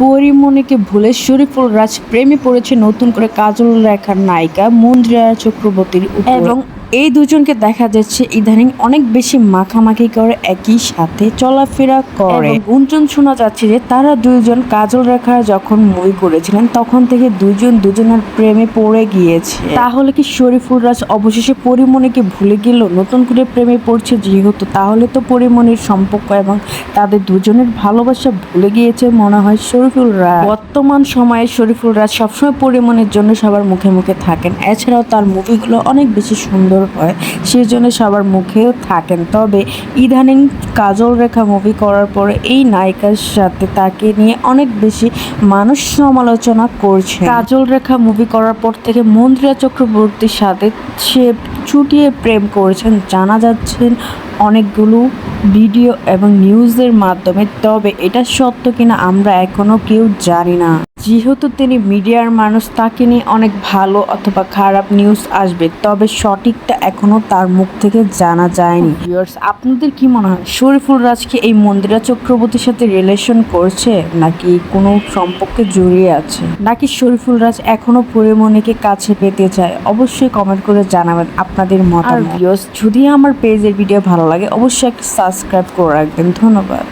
পরিমণিকে ভুলে শরীফুল রাজ প্রেমে পড়েছে নতুন করে কাজল রেখার নায়িকা মন্দিরা চক্রবর্তীর এবং এই দুজনকে দেখা যাচ্ছে ইদানিং অনেক বেশি মাখামাখি করে একই সাথে চলাফেরা করে। গুঞ্জন শোনা যাচ্ছে যে তারা দুইজন কাজল রেখা যখন মুভি করেছিলেন তখন থেকে দুজন দুজনের প্রেমে পড়ে গিয়েছে। তাহলে কি শরীফুল রাজ অবশেষে পরিমণিকে ভুলে গেল? নতুন করে প্রেমে পড়ছে যেহেতু তাহলে তো পরিমণির সম্পর্ক এবং তাদের দুজনের ভালোবাসা ভুলে গিয়েছে মনে হয় শরীফুল রাজ। বর্তমান সময়ে শরীফুল রাজ সবসময় পরিমণির জন্য সবার মুখে মুখে থাকেন। এছাড়াও তার মুভিগুলো অনেক বেশি সুন্দর হয়। সেই জন্য সবার মুখেও থাকেন। তবে ইদানিং কাজল রেখা মুভি করার পরে এই নায়িকার সাথে তাকে নিয়ে অনেক বেশি মানুষ সমালোচনা করছে কাজল রেখা মুভি করার পর থেকে মন্দিরা চক্রবর্তীর সাথে সে ছুটিয়ে প্রেম করেছেন। জানা যাচ্ছেন অনেকগুলো ভিডিও এবং নিউজের মাধ্যমে। তবে এটা সত্য কিনা আমরা এখনও কেউ জানি না। যেহেতু তিনি মিডিয়ার মানুষ, তাকে নিয়ে অনেক ভালো অথবা খারাপ নিউজ আসবে, তবে সঠিকটা এখনও তার মুখ থেকে জানা যায়নি। ভিউয়ার্স আপনাদের কি মনে হয়, শরীফুল রাজ কি এই মন্দিরা চক্রবর্তীর সাথে রিলেশন করছে, নাকি কোনো সম্পর্কে জড়িয়ে আছে? নাকি শরীফুল রাজ এখনও পরিমণিকে কাছে পেতে চায়? অবশ্যই কমেন্ট করে জানাবেন আপনাদের মতামত। ভিউয়ার্স যদি আমার পেজের ভিডিও ভালো লাগে, অবশ্যই একটা সাবস্ক্রাইব করে রাখবেন। ধন্যবাদ।